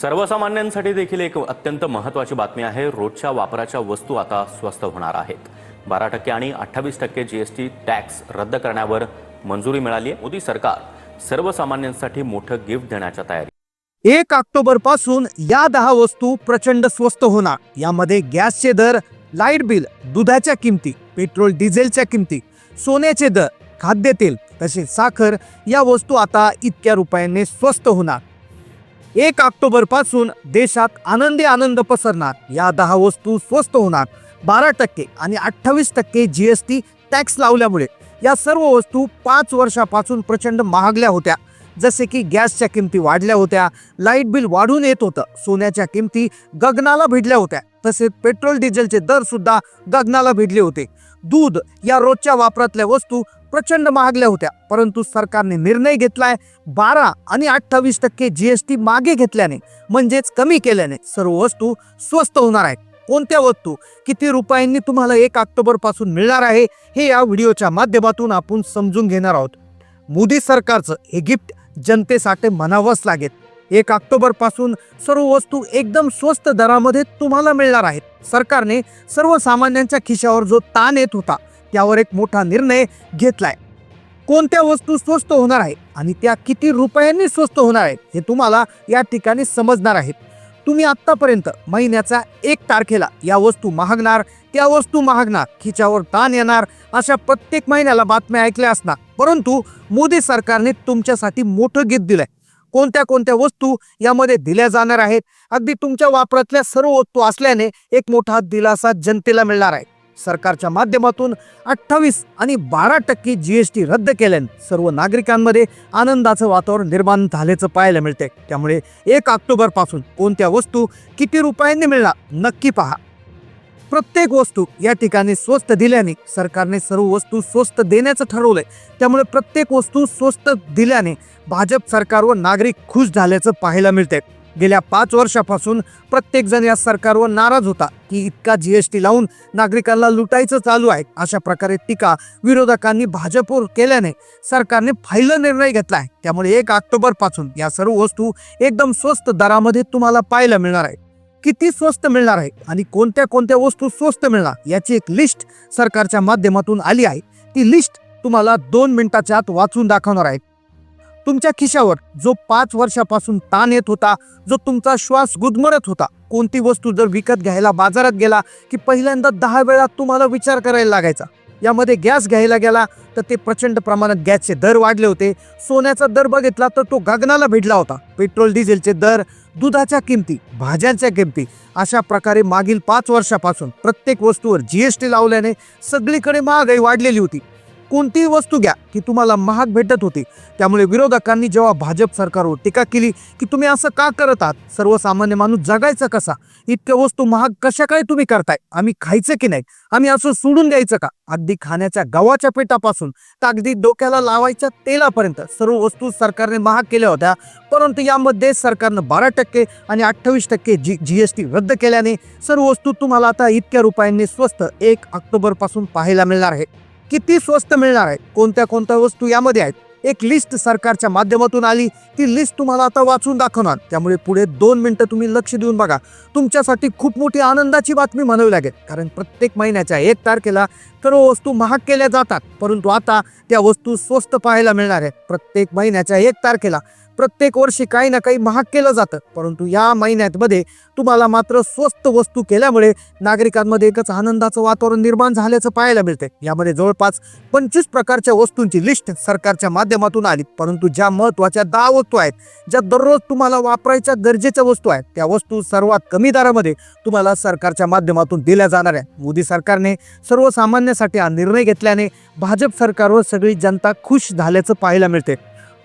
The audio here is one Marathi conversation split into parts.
सर्वसामान्यांसाठी देखील एक अत्यंत महत्त्वाची बातमी आहे. रोजच्या वापराच्या वस्तू आता स्वस्त होणार आहेत. बारा टक्के आणि अठ्ठावीस टक्के जीएसटी टॅक्स रद्द करण्यावर मंजुरी मिळाली आहे. मोदी सरकार सर्वसामान्यांसाठी मोठं गिफ्ट देण्याच्या तयारी एक ऑक्टोबरपासून या दहा वस्तू प्रचंड स्वस्त होणार. यामध्ये गॅसचे दर लाइट बिल दुधाच्या किमती पेट्रोल डिझेलच्या किमती सोन्याचे दर खाद्यतेल तसेच साखर या वस्तू आता इतक्या रुपयांनी स्वस्त होणार. एक ऑक्टोबरपासून देशात आनंदी आनंद पसरणार. या दहा वस्तू स्वस्त होणार. बारा टक्के आणि अठ्ठावीस टक्के जीएसटी टॅक्स लावल्यामुळे या सर्व वस्तू पाच वर्षापासून प्रचंड महागल्या होत्या. जसे की गॅसच्या किमती वाढल्या होत्या लाइट बिल वाढून येत होतं सोन्याच्या किमती गगनाला भिडल्या होत्या तसेच पेट्रोल डिझेलचे दर सुद्धा गगनाला भिडले होते. दूध या रोजच्या वापरातल्या वस्तू प्रचंड महागल्या होत्या. परंतु सरकारने निर्णय घेतलाय बारा आणि अठ्ठावीस टक्के जीएसटी मागे घेतल्याने म्हणजेच कमी केल्याने सर्व वस्तू स्वस्त होणार आहेत. कोणत्या वस्तू? किती रुपयांनी तुम्हाला एक ऑक्टोबरपासून मिळणार आहे? हे या व्हिडिओच्या माध्यमातून आपण समजून घेणार आहोत. मोदी सरकारचं हे गिफ्ट जनतेसाठी म्हणावंच लागेल. एक ऑक्टोबरपासून सर्व वस्तू एकदम स्वस्त दरामध्ये तुम्हाला मिळणार आहेत. सरकारने सर्वसामान्यांच्या खिशावर जो ताण येत होता त्यावर एक मोठा निर्णय घेतलाय. कोणत्या वस्तू स्वस्त होणार आहे आणि त्या किती रुपयांनी स्वस्त होणार आहेत हे तुम्हाला या ठिकाणी समजणार आहेत. तुम्ही आत्तापर्यंत महिन्याचा एक तारखेला या वस्तू महागणार त्या वस्तू महागणार खिच्यावर ताण येणार अशा प्रत्येक महिन्याला बातम्या ऐकल्या असणार. परंतु मोदी सरकारने तुमच्यासाठी मोठं गीत दिलंय. कोणत्या कोणत्या वस्तू यामध्ये दिल्या जाणार आहेत? अगदी तुमच्या वापरातल्या सर्व वस्तू असल्याने एक मोठा दिलासा जनतेला मिळणार आहे. सरकारच्या माध्यमातून अठ्ठावीस आणि बारा टक्के जी एस टी रद्द केल्याने सर्व नागरिकांमध्ये आनंदाचं वातावरण निर्माण झाल्याचं पाहायला मिळते त्यामुळे एक ऑक्टोबरपासून कोणत्या वस्तू किती रुपयांनी मिळणार नक्की पहा. प्रत्येक वस्तू या ठिकाणी स्वस्त दिल्याने सरकारने सर्व वस्तू स्वस्त देण्याचं ठरवलंय. त्यामुळे प्रत्येक वस्तू स्वस्त दिल्याने भाजप सरकारवर नागरिक खुश झाल्याचं पाहायला मिळते गेल्या पाच वर्षापासून प्रत्येकजण या सरकारवर नाराज होता की इतका जीएसटी लावून नागरिकांना लुटायचं चालू आहे. अशा प्रकारे टीका विरोधकांनी भाजपवर केल्याने सरकारने फायला निर्णय घेतला आहे त्यामुळे एक ऑक्टोबरपासून या सर्व वस्तू एकदम स्वस्त दरामध्ये तुम्हाला पाहायला मिळणार आहे. किती स्वस्त मिळणार आहे आणि कोणत्या कोणत्या वस्तू स्वस्त मिळणार याची एक लिस्ट सरकारच्या माध्यमातून आली आहे. ती लिस्ट तुम्हाला दोन मिनिटाच्या आत वाचून दाखवणार आहे. तुमच्या खिशावर जो पाच वर्षापासून ताण येत होता जो तुमचा श्वास गुदमरत होता कोणती वस्तू जर विकत घ्यायला बाजारात गेला की पहिल्यांदा दहा वेळा तुम्हाला विचार करायला लागायचा यामध्ये गॅस घ्यायला गेला तर ते प्रचंड प्रमाणात गॅसचे दर वाढले होते सोन्याचा दर बघितला तर तो गगनाला भिडला होता पेट्रोल डिझेलचे दर दुधाच्या किमती भाज्यांच्या किमती अशा प्रकारे मागील पाच वर्षापासून प्रत्येक वस्तूवर जीएसटी लावल्याने सगळीकडे महागाई वाढलेली होती. कोणतीही वस्तू घ्या की तुम्हाला महाग भेटत होती. त्यामुळे विरोधकांनी जेव्हा भाजप सरकारवर टीका केली की तुम्ही असं का करत आहात? सर्वसामान्य माणूस जगायचा कसा? इतक्या वस्तू महाग कशा काय तुम्ही करताय? आम्ही खायचं की नाही? आम्ही असं सोडून द्यायचं का? अगदी खाण्याच्या गव्हाच्या पेटापासून तर अगदी डोक्याला लावायच्या तेलापर्यंत सर्व वस्तू सरकारने महाग केल्या होत्या. परंतु यामध्ये सरकारनं बारा टक्के आणि अठ्ठावीस टक्के जी जी एस टी रद्द केल्याने सर्व वस्तू तुम्हाला आता इतक्या रुपयांनी स्वस्त एक ऑक्टोबरपासून पाहायला मिळणार आहे. किती स्वस्त मिळणार आहे? कोणत्या कोणत्या वस्तू यामध्ये आहेत? एक लिस्ट सरकारच्या माध्यमातून आली. ती लिस्ट तुम्हाला आता वाचून दाखवणार. त्यामुळे पुढे दोन मिनटं तुम्ही लक्ष देऊन बघा. तुमच्यासाठी खूप मोठी आनंदाची बातमी म्हणावी लागेल. कारण प्रत्येक महिन्याच्या एक तारखेला सर्व वस्तू महाग केल्या जातात. परंतु आता त्या वस्तू स्वस्त पाहायला मिळणार आहेत. प्रत्येक महिन्याच्या एक तारखेला प्रत्येक वर्षी काही ना काही महाग केलं जातं. परंतु या महिन्यातमध्ये तुम्हाला मात्र स्वस्त वस्तू केल्यामुळे नागरिकांमध्ये एकच आनंदाचं वातावरण निर्माण झाल्याचं पाहायला मिळते यामध्ये जवळपास पंचवीस प्रकारच्या वस्तूंची लिस्ट सरकारच्या माध्यमातून आली. परंतु ज्या महत्त्वाच्या दहा वस्तू आहेत ज्या दररोज तुम्हाला वापरायच्या गरजेच्या वस्तू आहेत त्या वस्तू सर्वात कमी दरामध्ये तुम्हाला सरकारच्या माध्यमातून दिल्या जाणार आहेत. मोदी सरकारने सर्वसामान्यांसाठी हा निर्णय घेतल्याने भाजप सरकारवर सगळी जनता खुश झाल्याचं पाहायला मिळते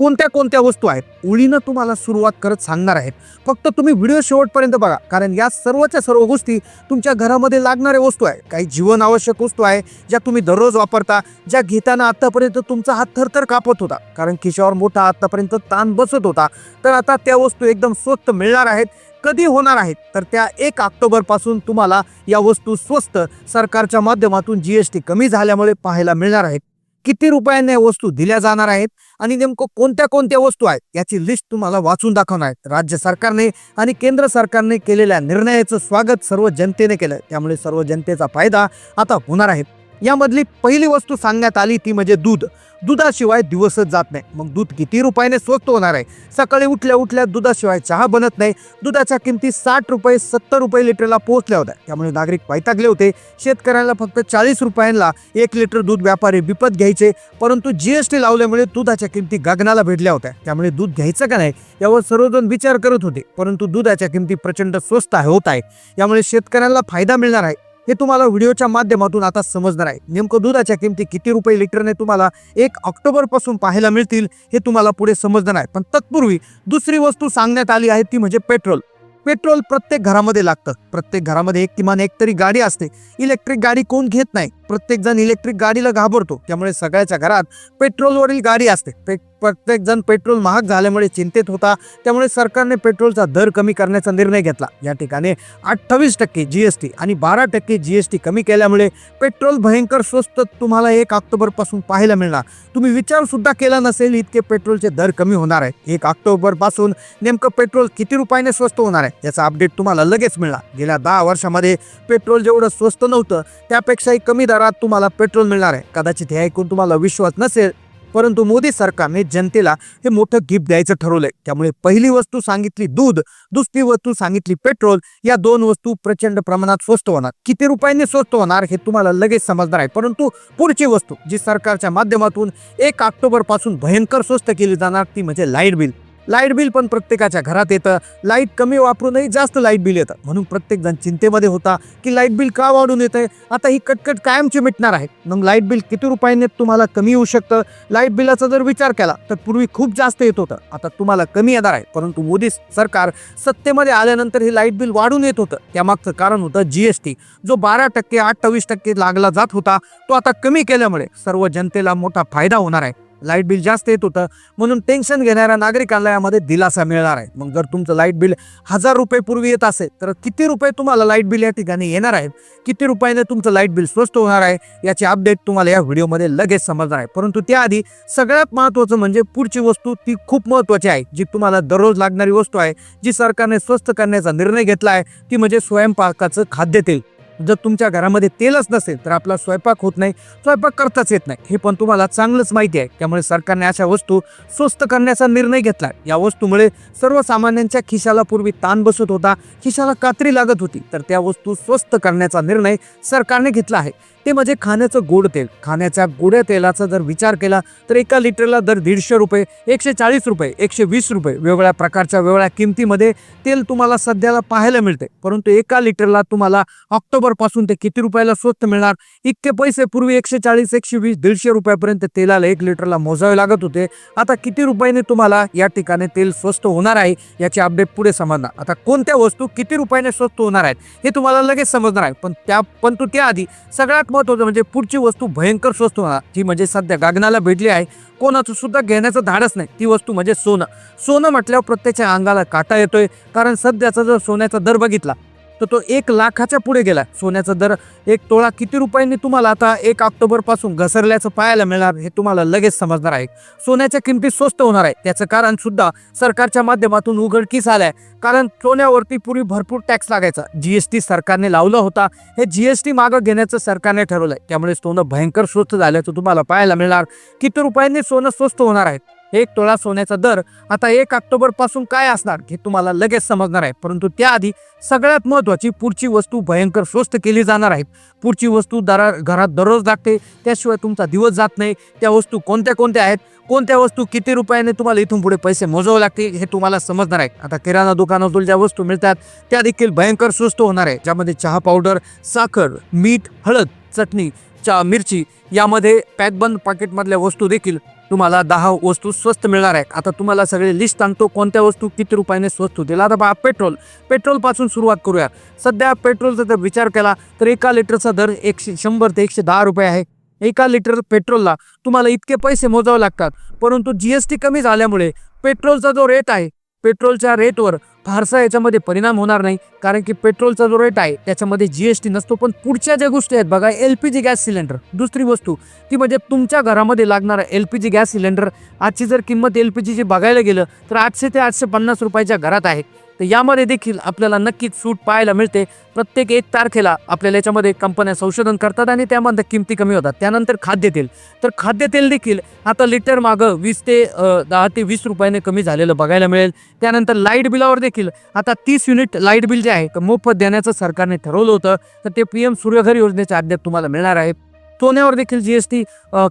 कोणत्या कोणत्या वस्तू आहेत ओळीनं तुम्हाला सुरुवात करत सांगणार आहेत. फक्त तुम्ही व्हिडिओ शेवटपर्यंत बघा कारण या सर्वच्या सर्व गोष्टी तुमच्या घरामध्ये लागणाऱ्या वस्तू आहे काही जीवन आवश्यक वस्तू आहे ज्या तुम्ही दररोज वापरता ज्या घेताना आत्तापर्यंत तुमचा हात थरथर कापत होता. कारण खिशावर मोठा आत्तापर्यंत ताण बसत होता. तर आता त्या वस्तू एकदम स्वस्त मिळणार आहेत कधी होणार आहेत? तर त्या एक ऑक्टोबरपासून तुम्हाला या वस्तू स्वस्त सरकारच्या माध्यमातून जी एस टी कमी झाल्यामुळे पाहायला मिळणार आहेत. किती रुपयाने वस्तू दिल्या जाणार आहेत आणि नेमकं कोणत्या कोणत्या वस्तू आहेत याची लिस्ट तुम्हाला वाचून दाखवणार आहेत. राज्य सरकारने आणि केंद्र सरकारने केलेल्या निर्णयाचं स्वागत सर्व जनतेने केलं. त्यामुळे सर्व जनतेचा फायदा आता होणार आहे. यामधली पहिली वस्तू सांगण्यात आली ती म्हणजे दूध. दुधाशिवाय दिवसच जात नाही. मग दूध किती रुपयाने स्वस्त होणार आहे? सकाळी उठल्या उठल्या दुधाशिवाय चहा बनत नाही. दुधाच्या किमती साठ रुपये सत्तर रुपये लिटरला पोहोचल्या होत्या. त्यामुळे नागरिक वैतागले होते. शेतकऱ्यांना फक्त चाळीस रुपयांना एक लिटर दूध व्यापारी विपत घ्यायचे. परंतु जी एस टी लावल्यामुळे दुधाच्या किमती गगनाला भेटल्या होत्या. त्यामुळे दूध घ्यायचं का नाही यावर सर्वजण विचार करत होते. परंतु दुधाच्या किमती प्रचंड स्वस्त आहे होत आहे. यामुळे शेतकऱ्यांना फायदा मिळणार आहे. हे तुम्हाला व्हिडिओच्या माध्यमातून आता समजणार आहे. नेमकं दुधाच्या किमती किती रुपये लिटरने तुम्हाला एक ऑक्टोबरपासून पाहायला मिळतील हे तुम्हाला पुढे समजणार आहे. पण तत्पूर्वी दुसरी वस्तू सांगण्यात आली आहे ती म्हणजे पेट्रोल. पेट्रोल प्रत्येक घरामध्ये लागतं. प्रत्येक घरामध्ये एक किमान एक तरी गाडी असते. इलेक्ट्रिक गाडी कोण घेत नाही? प्रत्येक जण इलेक्ट्रिक गाडीला घाबरतो. त्यामुळे सगळ्याच्या घरात पेट्रोलवरील गाडी असते. पे प्रत्येक जण पेट्रोल महाग झाल्यामुळे चिंतेत होता. त्यामुळे सरकारने पेट्रोलचा दर कमी करण्याचा निर्णय घेतला. या ठिकाणी अठ्ठावीस टक्के जी एस टी आणि बारा टक्के जी एस टी कमी केल्यामुळे पेट्रोल भयंकर स्वस्त तुम्हाला एक ऑक्टोबरपासून पाहायला मिळणार. तुम्ही विचार सुद्धा केला नसेल इतके पेट्रोलचे दर कमी होणार आहे. एक ऑक्टोबरपासून नेमकं पेट्रोल किती रुपयाने स्वस्त होणार आहे याचा अपडेट तुम्हाला लगेच मिळणार. गेल्या दहा वर्षामध्ये पेट्रोल जेवढं स्वस्त नव्हतं त्यापेक्षाही कमी दरात तुम्हाला पेट्रोल मिळणार आहे. कदाचित हे ऐकून तुम्हाला विश्वास नसेल परंतु मोदी सरकारने जनतेला हे मोठं गिफ्ट द्यायचं ठरवलंय. त्यामुळे पहिली वस्तू सांगितली दूध दुसरी वस्तू सांगितली पेट्रोल या दोन वस्तू प्रचंड प्रमाणात स्वस्त होणार. किती रुपयांनी स्वस्त होणार हे तुम्हाला लगेच समजणार आहे. परंतु पुढची वस्तू जी सरकारच्या माध्यमातून एक ऑक्टोबरपासून भयंकर स्वस्त केली जाणार ती म्हणजे लाइट बिल. लाइट बिल पण प्रत्येकाच्या घरात येतं. लाइट कमी वापरूनही जास्त लाइट बिल येतं म्हणून प्रत्येकजण चिंतेमध्ये होता की लाइट बिल का वाढून येतंय? आता ही कटकट कायमची मिटणार आहे. मग लाइट बिल किती रुपयाने तुम्हाला कमी येऊ शकतं? लाइट बिलाचा जर विचार केला तर पूर्वी खूप जास्त येत होतं. आता तुम्हाला कमी येणार आहे. परंतु मोदी सरकार सत्तेमध्ये आल्यानंतर हे लाइट बिल वाढून येत होतं. त्यामागचं कारण होतं जी एस टी जो बारा टक्के अठ्ठावीस टक्के लागला जात होता तो आता कमी केल्यामुळे सर्व जनतेला मोठा फायदा होणार आहे. लाइट बिल जास्त येत होतं. म्हणून टेन्शन घेणाऱ्या नागरिकांना यामध्ये दिलासा मिळणार आहे. मग जर तुमचं लाइट बिल हजार रुपये पूर्वी येत असेल तर किती रुपये तुम्हाला लाइट बिल या ठिकाणी येणार आहे? किती रुपयाने तुमचं लाइट बिल स्वस्त होणार आहे? याची अपडेट तुम्हाला या व्हिडिओमध्ये लगेच समजणार आहे. परंतु त्याआधी सगळ्यात महत्त्वाचं म्हणजे पुढची वस्तू ती खूप महत्त्वाची आहे जी तुम्हाला दररोज लागणारी वस्तू आहे जी सरकारने स्वस्त करण्याचा निर्णय घेतला आहे ती म्हणजे स्वयंपाकाचं खाद्यतेल. जर तुमच्या घरामध्ये तेलच नसेल तर आपला स्वयंपाक होत नाही स्वयंपाक करताच येत नाही. हे पण तुम्हाला चांगलंच माहिती आहे. त्यामुळे सरकारने अशा वस्तू स्वस्त करण्याचा निर्णय घेतला. या वस्तूमुळे सर्वसामान्यांच्या खिशाला पूर्वी ताण बसत होता खिशाला कात्री लागत होती. तर त्या वस्तू स्वस्त करण्याचा निर्णय सरकारने घेतला आहे. ते म्हणजे खाण्याचं गोड तेल. खाण्याच्या गोड्या तेलाचा जर विचार केला तर एका लिटरला दर दीडशे रुपये एकशे चाळीस रुपये एकशे वीस रुपये वेगवेगळ्या प्रकारच्या वेगवेगळ्या किमतीमध्ये तेल तुम्हाला सध्याला पाहायला मिळते परंतु एका लिटरला तुम्हाला ऑक्टोबरपासून ते किती रुपयाला स्वस्त मिळणार? इतके पैसे पूर्वी एकशे चाळीस एकशे वीस दीडशे रुपयापर्यंत तेलाला एक लिटरला मोजावे लागत होते. आता किती रुपयाने तुम्हाला या ठिकाणी तेल स्वस्त होणार आहे याची अपडेट पुढे समजणार. आता कोणत्या वस्तू किती रुपयाने स्वस्त होणार आहेत हे तुम्हाला लगेच समजणार आहे. पण त्या परंतु त्याआधी सगळ्यात महत्त्वाचं म्हणजे पुढची वस्तू भयंकर स्वस्त होणार. ती म्हणजे सध्या गगनाला भेटली आहे कोणाचं सुद्धा घेण्याचं धाडच नाही. ती वस्तू म्हणजे सोनं. सोनं म्हटल्यावर प्रत्येकाच्या अंगाला काटा येतोय. कारण सध्याचा जर सोन्याचा दर बघितला तर तो एक लाखाच्या पुढे गेला. सोन्याचा दर एक तोळा किती रुपयांनी तुम्हाला आता एक ऑक्टोबरपासून घसरल्याचं पाहायला मिळणार हे तुम्हाला लगेच समजणार आहे. सोन्याच्या किमती स्वस्त होणार आहे. त्याचं कारण सुद्धा सरकारच्या माध्यमातून उघडकीस आलंय. कारण सोन्यावरती पूर्वी भरपूर टॅक्स लागायचा. जीएसटी सरकारने लावला होता. हे जीएसटी मागं घेण्याचं सरकारने ठरवलंय. त्यामुळे सोनं भयंकर स्वस्त झाल्याचं तुम्हाला पाहायला मिळणार. किती रुपयांनी सोनं स्वस्त होणार आहे? एक तोळा सोन्याचा दर आता एक ऑक्टोबरपासून काय असणार हे तुम्हाला लगेच समजणार आहे. परंतु त्याआधी सगळ्यात महत्त्वाची पुढची वस्तू भयंकर स्वस्त केली जाणार आहे. पुढची वस्तू दरा घरात दररोज लागते. त्याशिवाय तुमचा दिवस जात नाही. त्या वस्तू कोणत्या कोणत्या आहेत? कोणत्या वस्तू किती रुपयाने तुम्हाला इथून पुढे पैसे मोजावे लागतील हे तुम्हाला समजणार आहे. आता किराणा दुकानातून ज्या वस्तू मिळतात त्या देखील भयंकर स्वस्त होणार आहे. ज्यामध्ये चहा पावडर साखर मीठ हळद चटणी चा मिरची यामध्ये पॅकबंद पाकिटमधल्या वस्तू देखील तुम्हाला दहा वस्तू स्वस्त मिळणार आहेत. आता तुम्हाला सगळे लिस्ट सांगतो कोणत्या वस्तू किती रुपयाने स्वस्त होतील. आता पहा पेट्रोल पेट्रोलपासून सुरुवात करूया. सध्या पेट्रोलचा जर विचार केला तर एका लिटरचा दर एकशे शंभर ते एकशे दहा रुपये आहे. एका लिटर पेट्रोलला तुम्हाला इतके पैसे मोजावे लागतात. परंतु जी एस टी कमी झाल्यामुळे पेट्रोलचा जो रेट आहे पेट्रोलच्या रेटवर फारसा याच्यामध्ये परिणाम होणार नाही कारण की पेट्रोलचा जो रेट आहे त्याच्यामध्ये जी एस टी नसतो पण पुढच्या ज्या गोष्टी आहेत बघा L P G gas cylinder. दुसरी वस्तू ती म्हणजे तुमच्या घरामध्ये लागणारा L P G gas cylinder आजची जर किंमत एल पी जीची बघायला गेलं तर आठशे ते आठशे पन्नास रुपयाच्या घरात आहे. तर यामध्ये देखील आपल्याला नक्कीच सूट पाहायला मिळते. प्रत्येक एक तारखेला आपल्याला याच्यामध्ये कंपन्या संशोधन करतात आणि त्यामध्ये किमती कमी होतात. त्यानंतर खाद्यतेल. तर खाद्यतेल देखील आता लिटर मागं वीस ते दहा ते वीस रुपयाने कमी झालेलं बघायला मिळेल. त्यानंतर लाइट बिलावर देखील आता तीस युनिट लाइट बिल जे आहे मोफत देण्याचं सरकारने ठरवलं होतं. तर ते पी एम सूर्यघर योजनेचे अद्याप तुम्हाला मिळणार आहे. सोन्यावर देखील जी एस टी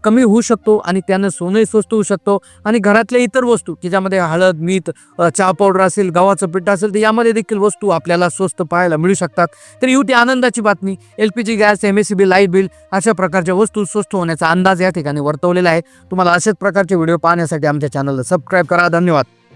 कमी होऊ शकतो आणि त्यानं सोनंही स्वस्त होऊ शकतो. आणि घरातल्या इतर वस्तू की ज्यामध्ये हळद मीठ चहा पावडर असेल गव्हाचं पीठ असेल तर यामध्ये देखील वस्तू आपल्याला स्वस्त पाहायला मिळू शकतात. तर ही होती आनंदाची बातमी L P G gas M S C B light bill अशा प्रकारच्या वस्तू स्वस्त होण्याचा अंदाज या ठिकाणी वर्तवलेला आहे. तुम्हाला अशाच प्रकारचे व्हिडिओ पाहण्यासाठी आमच्या चॅनलला सबस्क्राईब करा. धन्यवाद.